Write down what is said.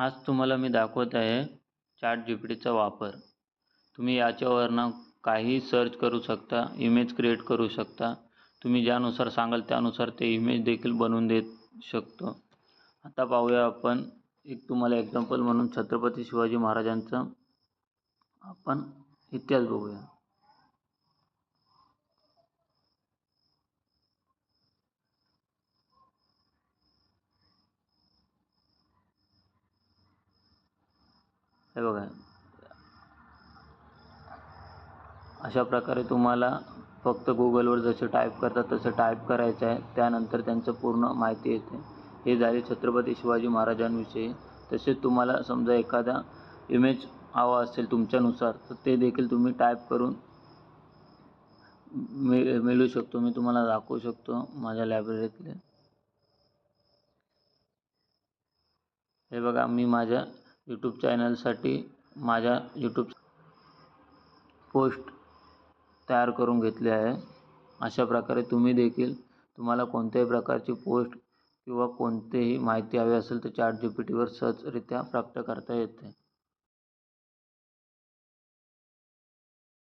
आज तुम्हाला मी दाखवत आहे चॅट जी पी टीचा वापर. तुम्ही याच्यावरनं काहीही सर्च करू शकता इमेज क्रिएट करू शकता. तुम्ही ज्यानुसार सांगाल त्यानुसार ते इमेज देखील बनवून देत शकतो. आता पाहूया आपण एक तुम्हाला एक्झाम्पल म्हणून छत्रपती शिवाजी महाराजांचं आपण इतिहास बघूया. हे बघा. अशा प्रकारे तुम्हाला फक्त गुगलवर जसे टाईप करतात तसं टाईप करायचं आहे. त्यानंतर त्यांचं पूर्ण माहिती येते. हे झाले छत्रपती शिवाजी महाराजांविषयी. तसेच तुम्हाला समजा एखादा इमेज हवा असेल तुमच्यानुसार तर ते देखील तुम्ही टाईप करून मिळ मिळू शकतो. मी तुम्हाला दाखवू शकतो माझ्या लायब्ररीतले हे बघा मी माझ्या यूट्यूब चॅनलसाठी माझ्या यूट्यूब पोस्ट तयार करून घेतली आहे. अशा प्रकारे तुम्ही देखील तुम्हाला कोणत्याही प्रकारची पोस्ट किंवा कोणतेही माहिती हवी असेल तर चॅट जी पी टीवर सहजरित्या प्राप्त करता येते.